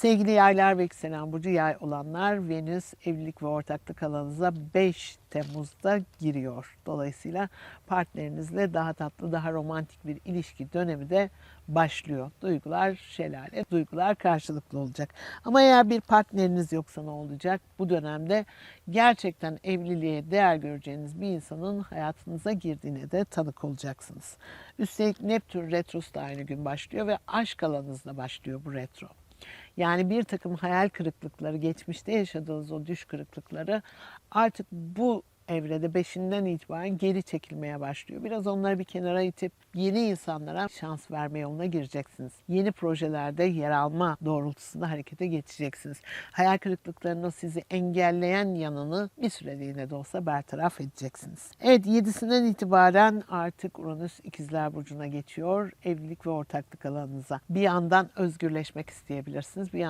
Sevgili yaylar ve yükselen burcu yay olanlar Venüs evlilik ve ortaklık alanınıza 5 Temmuz'da giriyor. Dolayısıyla partnerinizle daha tatlı, daha romantik bir ilişki dönemi de başlıyor. Duygular şelale, duygular karşılıklı olacak. Ama eğer bir partneriniz yoksa ne olacak? Bu dönemde gerçekten evliliğe değer göreceğiniz bir insanın hayatınıza girdiğine de tanık olacaksınız. Üstelik Neptün retrosu da aynı gün başlıyor ve aşk alanınızda başlıyor bu retro. Yani bir takım hayal kırıklıkları, geçmişte yaşadığınız o düş kırıklıkları artık bu evrede beşinden itibaren geri çekilmeye başlıyor. Biraz onları bir kenara itip yeni insanlara şans verme yoluna gireceksiniz. Yeni projelerde yer alma doğrultusunda harekete geçeceksiniz. Hayal kırıklıklarının sizi engelleyen yanını bir süreliğine de olsa bertaraf edeceksiniz. Evet 7'sinden itibaren artık Uranüs ikizler burcuna geçiyor. Evlilik ve ortaklık alanınıza. Bir yandan özgürleşmek isteyebilirsiniz. Bir